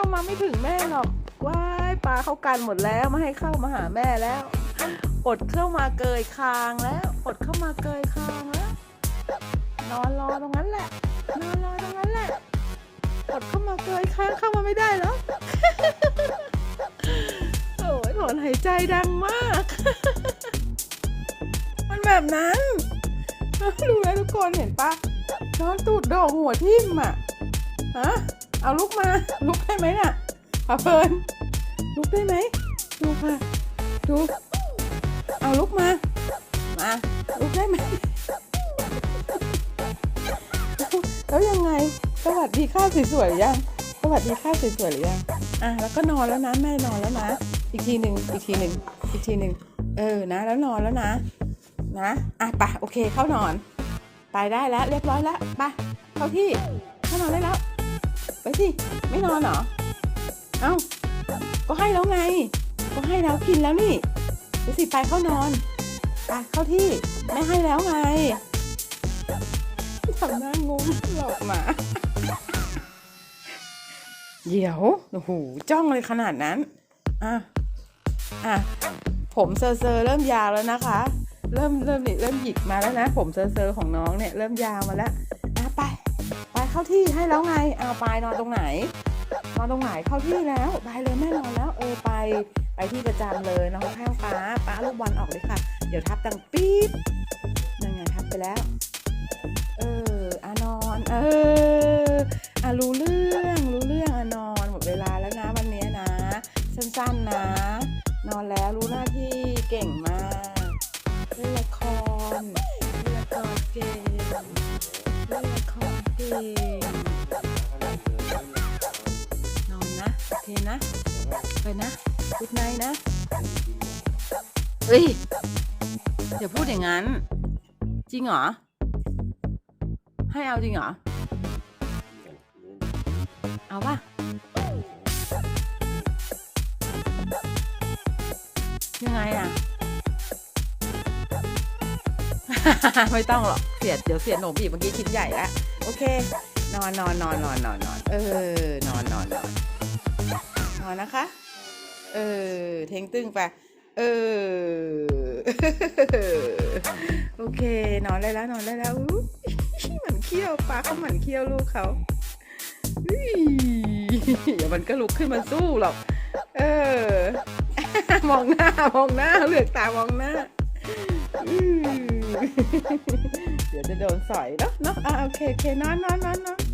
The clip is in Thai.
เข้ามาไม่ถึงแม่หรอกว้ายปลาเข้ากันหมดแล้วไม่ให้เข้ามาหาแม่แล้ว อดเข้ามาเกยคางแล้ว อดเข้ามาเกยคางแล้ว นอนรอตรงนั้นแหละ นอนรอตรงนั้นแหละ อดเข้ามาเกยคางเข้ามาไม่ได้แล้วโอ้ยถอนหายใจดังมาก มันแบบนั้นดูแล้วทุกคนเห็นปะนอนตูดด่งหัวทิ่มอะฮะ เอาลุกมา ลุกได้ไหมน่ะพาเพลินลุกได้ไหมดูค่ะดูเอาลุกมา มาลุกได้ไหมแล้วยังไง สวัสดีข้าวสวยๆยัง สวัสดีข้าวสวยๆหรือยัง อะแล้วก็นอนแล้วนะแม่นอนแล้วนะ อีกทีหนึ่งอีกทีหนึ่งอีกทีหนึ่งเออนะ แล้วนอนแล้วนะ นะอะไปโอเคเข้านอน ไปได้แล้ว เรียบร้อยแล้วไปเข้าที่เข้านอนได้แล้ว ไปสิ ไม่นอนเหรอ เอ้า ก็ให้แล้วไง ก็ให้แล้วกินแล้วนี่ ไปสิไปเข้านอน ไปเข้าที่ ไม่ให้แล้วไงทำหน้างงหลอกหมาเดี๋ยว โอ้โห จ้องเลยขนาดนั้น อะ อะ ผมเซอร์เซอร์เริ่มยาวแล้วนะคะ เริ่มเริ่มนี่เริ่มหยิกมาแล้วนะ ผมเซอร์เซอร์ของน้องเนี่ย เริ่มยาวมาแล้ว อะไป ไปเข้าที่ให้แล้วไงเอาไปนอนตรงไหน นอนตรงไหนเข้าที่แล้วไปเลยแม่นอนแล้ว เออไปไปที่ประจำเลยน้องข้างป้าป้าลูกบอลออกเลยค่ะ เดี๋ยวทับดังปี๊ดนั่นไงทับไปแล้ว เอออานอน เอออะรู้เรื่องรู้เรื่องอานอนหมดเวลาแล้วนะวันนี้นะ สั้นๆนะ นอนแล้วรู้หน้าที่เก่งมากเล่นละคร นะโอเคนะ ไปนะกุดไนนะ เฮ้ยอย่าพูดอย่างนั้น จริงเหรอ ให้เอาจริงเหรอ เอาป่ะยังไงอะ ไม่ต้องหรอกเสียดเดี๋ยวเสียดหนมอีกเมื่อกี้ชิ้นใหญ่ละโอเค นอนนอนนอนนอนนอนนอนเออนอนนอนนอน นอนนะคะ เออ เทงตึ้งไป เออ โอเค นอนได้แล้ว นอนได้แล้วอุ๊ยหมันเขี้ยวปลาเขาหมันเขี้ยวลูกเขาอุ๊ยเดี๋ยวมันก็ลุกขึ้นมาสู้หรอก เออ มองหน้า มองหน้า เหลือกตามองหน้าอืมเดี๋ยวจะโดนสอยเนาะเนาะอะโอเค โอเคนอนนอนนอนนอน